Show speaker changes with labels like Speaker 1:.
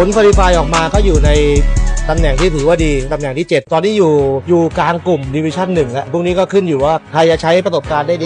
Speaker 1: ผลคุริฟายออกมาก็อยู่ในตำแหน่งที่ถือว่าดี ตำแหน่งที่ 7 ตอนนี้อยู่อยู่กลางกลุ่มดิวิชั่นหนึ่งแล้วพวกนี้ก็ขึ้นอยู่ว่าใครจะใช้ประสบการณ์ได้ดี